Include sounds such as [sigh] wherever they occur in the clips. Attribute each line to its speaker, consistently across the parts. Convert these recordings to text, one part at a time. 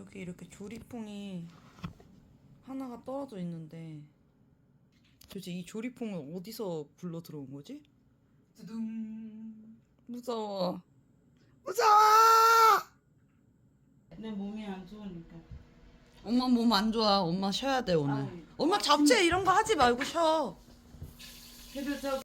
Speaker 1: 여기 이렇게 조리퐁이 하나가 떨어져 있는데 도대체 이 조리퐁은 어디서 굴러 들어온 거지?
Speaker 2: 두둥.
Speaker 1: 무서워. 무서워!
Speaker 2: 내 몸이 안 좋으니까.
Speaker 1: 엄마 몸 안 좋아. 엄마 쉬어야 돼 오늘.
Speaker 2: 아이.
Speaker 1: 엄마 잡채 이런 거 하지 말고 쉬어.
Speaker 2: 그래도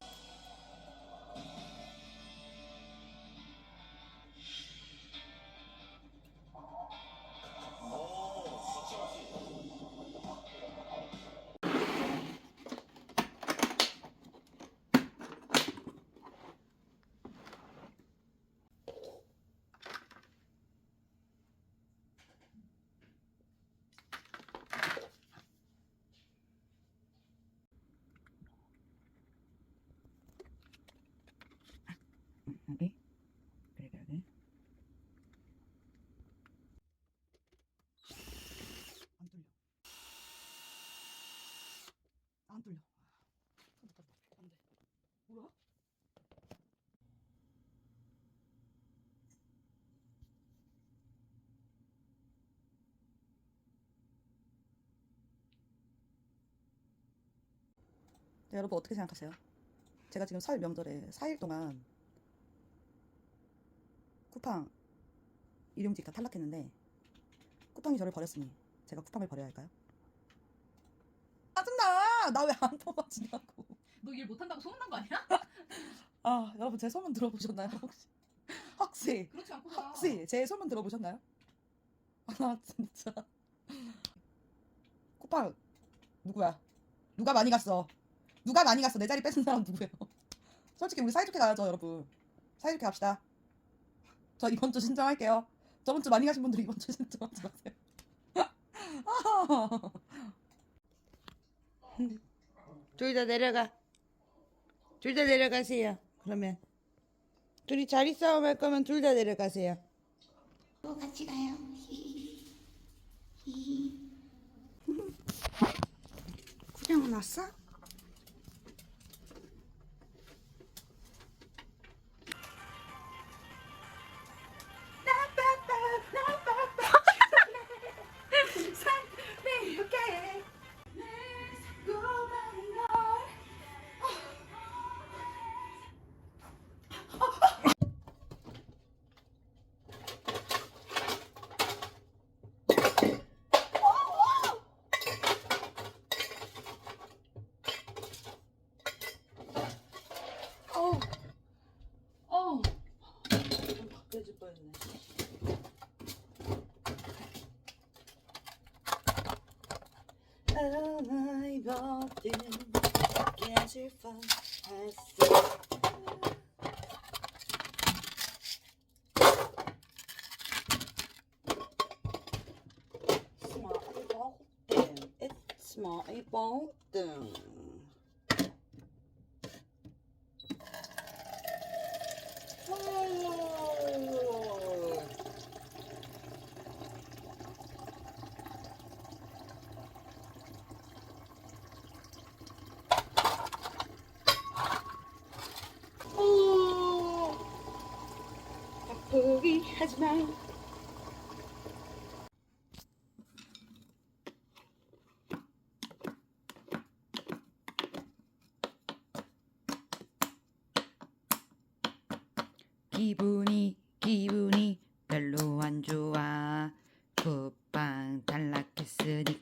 Speaker 2: 저
Speaker 1: 여기 그래 그래 그래. 안 뚫려. 안 뚫려. 안 돼. 뭐야? 네, 여러분 어떻게 생각하세요? 제가 지금 설 명절에 4일 동안 쿠팡 일용직 다 탈락했는데 쿠팡이 저를 버렸으니 제가 쿠팡을 버려야 할까요? 짜증나! 나 왜안 뽑아지냐고
Speaker 2: 너 일 못한다고 소문난 거 아니야?
Speaker 1: 아 여러분 제 소문 들어보셨나요 혹시? 혹시
Speaker 2: 그렇지 봐.
Speaker 1: 혹시 제 소문 들어보셨나요? 아 진짜 쿠팡 누구야? 누가 많이 갔어? 누가 많이 갔어? 내 자리 뺏은 사람 누구예요? 솔직히 우리 사이좋게 가야죠 여러분 사이좋게 갑시다 저 이번 주 신청할게요. 저번 주 많이 가신 분들 이번 주 신청하지 마세요. [laughs] 둘다 내려가. 둘 다 내려가세요 그러면. 둘이 자리 싸움 할 거면 둘 다 내려가세요.
Speaker 3: 또 같이 가요. [laughs]
Speaker 1: 구경 왔어? 아이 버튼 깨질 뻔했어 스마일 버튼 It's my 버튼 포기하지 마. 기분이 기분이 별로 안 좋아 쿠팡 탈락했으니까